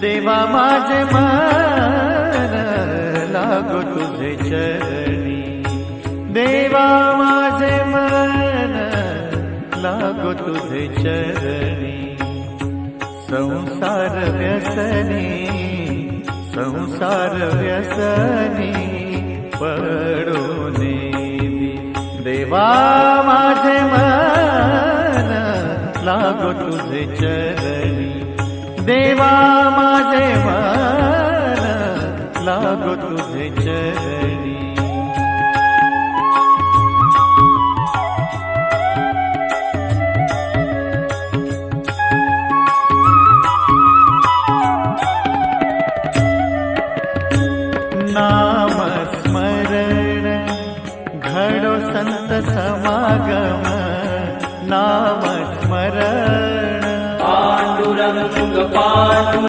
देवा माझे मन लागो तुझे चरणी. देवा माझे मन लागो तुझे चरणी. संसार व्यसनी संसार व्यसनी पडून देवा माझे मन लागो तुझे चरणी. देवा माझे लागो तुझे चरणी. नाम स्मरण घडो संत समागम नाम स्मरण पांडुरंग पांडु